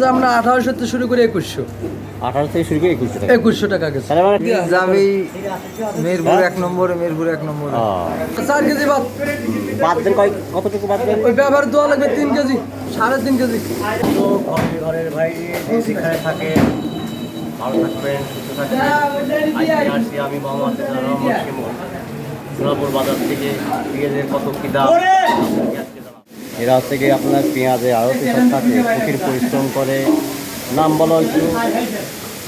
যে আমরা আঠারোশো থেকে শুরু করে একুশশো। আঠারো থেকে শুরু করে একুশশো টাকা। একুশশো টাকা গেছে। তাহলে মানে যাবেই মিরপুর এক নম্বরে মিরপুর এক নম্বরে। চার কেজি বাদ বাদ দেন কয় কতটুকু বাদ দেন? ওই ব্যবহার দেওয়া লাগবে তিন কেজি সাড়ে তিন কেজি। তো ঘরের ভাই যে যেখানে থাকে ভালো থাকবেন সুস্থ থাকবেন। আমি মোহাম্মদ রহমান শিমুল সোনাপুর বাজার থেকে পেঁয়াজের কত কি দাম। এরা হচ্ছে গিয়ে আপনার পেঁয়াজে আড়তি সব থাকে। কঠিন পরিশ্রম করে। নাম বলো একটু।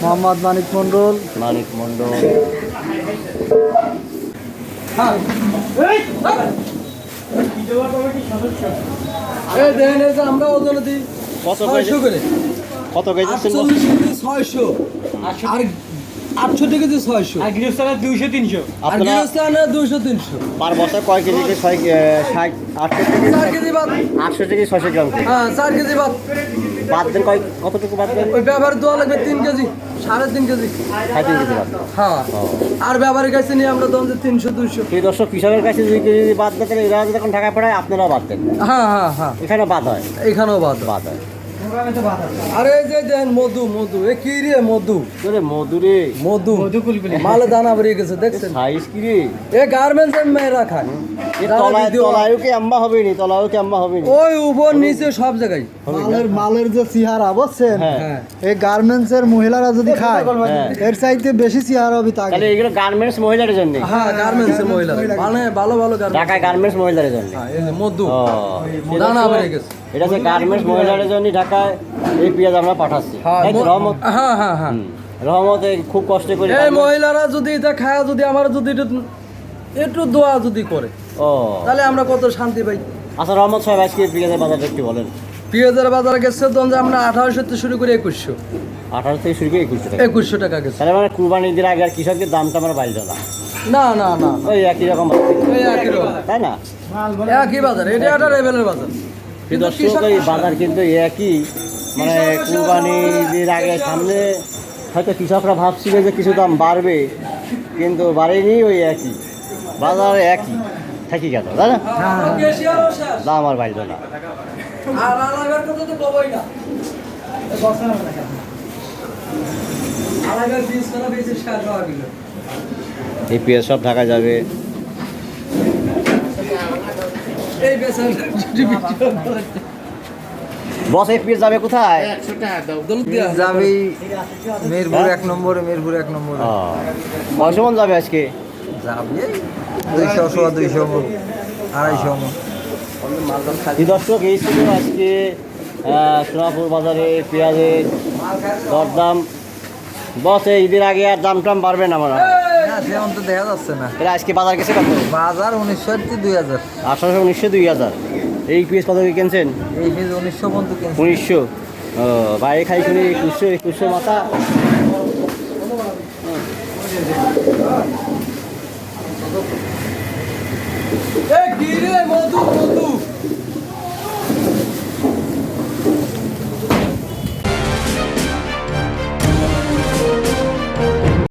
মোহাম্মদ মানিক মন্ডল মানিক মণ্ডল। হ্যাঁ। এই দেখেন এই যে আমরা ওজন দিই। কত ছয়শো করে। কত কেজি কেজি ছয়শো। আর আটষট্টি কেজি ছয়শো। আর গৃহস্থরা দুইশো তিনশো। আর আপনারা গৃহস্থানে দুইশো তিনশো। পার বছর কয় ছয় এ, ষাট আটশো কেজি বাদ। আটশো থেকে ছশো গ্রাম হ্যাঁ চার কেজি বাদ বাদ দেন কয় কতটুকু বাদ দেন? ওই ব্যবহার দোয়া লাগবে তিন কেজি সাড়ে তিন কেজি। সাড়ে তিন কেজি বাদ হ্যাঁ। আর ব্যবহারের কাছে নিয়ে আমরা তখন তিনশো দুইশো। এই দর্শক কৃষকের কাছে দুই কেজি যদি বাদ দেন এরা যখন ঢাকা পড়ায় আপনারাও বাদ দেন। হ্যাঁ হ্যাঁ হ্যাঁ। এখানে বাদ হয়? এখানেও বাদ বাদ হয়। আরে এই যে দেন মধু মধু। এ কি রে মধু? তোরে মধুরে মধু। মালে দানা বেরিয়ে গেছে দেখছেন? সাইজ কি রে? এ গার্মেন্টস এর মেয়েরা খায় এ তলায় তলায়ও কি আম্মা হবে নি তলায়ও কি আম্মা হবে নি ওই উপর নিচে সব জায়গায়। মালের মালের যে চেহারা বুঝছেন? হ্যাঁ। হ্যাঁ। এই গার্মেন্টস এর মহিলারা যদি খায় হ্যাঁ। এর চাইতে বেশি চেহারা হবে তাকে। তাহলে এগুলো গার্মেন্টস মহিলাদের জন্য। হ্যাঁ গার্মেন্টস এর মহিলা মানে ভালো ভালো গার্মেন্টস ঢাকায় গার্মেন্টস মহিলাদের জন্য। হ্যাঁ মধু। দানা বেরিয়ে গেছে। এটা হচ্ছে গার্মেন্টস মহিলাদের জন্য ঢাকায় এই পেঁয়াজ আমরা পাঠাচ্ছি। হ্যাঁ রহমত হ্যাঁ হ্যাঁ হ্যাঁ। রহমতে খুব কষ্ট করে এই মহিলারা যদি এটা খায় যদি আমার যদি একটু- দোয়া যদি করে ও। তাহলে আমরা কত শান্তি পাই। আচ্ছা রহমত সাহেব আজকে পেঁয়াজের বাজারটা একটু বলেন। পেঁয়াজের বাজারে গেছে তখন আমরা আঠারোশো থেকে শুরু করে একুশশো। আঠারো থেকে শুরু করে একুশশো টাকা। একুশশো টাকা গেছে। তাহলে মানে কুরবানি ঈদের আগে আর কৃষকদের দামটা আমরা বাড়িল না না না না। ওই একই রকম। এই একই রকম। তাই না? একই বাজার এটা একটা লেভেলের বাজার। দর্শক এই বাজার কিন্তু একই। মানে কুরবানি ঈদের আগে সামনে হয়তো কৃষকরা ভাবছিল যে কিছু দাম বাড়বে কিন্তু বাড়েনি ওই একই। বাজার একই। থাকি গেল তাই না। দাম আর বাড়ল না এই পেঁয়াজ সব ঢাকা যাবে এই বেচার যদি ভিডিও করে বস এই পেঁয়াজ যাবে? কোথায় যাবেই মিরপুর এক নম্বরে মিরপুর এক নম্বরে। কয়শো মন যাবে আজকে? যাবে? দুইশো সোয়া দুইশো মন আড়াইশো মন দর্শক এই ছিল আজকে সোনাপুর বাজারে পেঁয়াজের দরদাম। বস এই ঈদের আগে আর দাম টাম বাড়বে না আমার না দেখা যাচ্ছে না। আজকে বাজার গেছে কত? বাজার উনিশশো দুই হাজার। আঠারোশো উনিশশো দুই হাজার। এই পিস কত কিনছেন? এই বীজ উনিশশো পর্যন্ত উনিশশো। বাইরে খাই শুনি একুশশো একুশশো মাথা।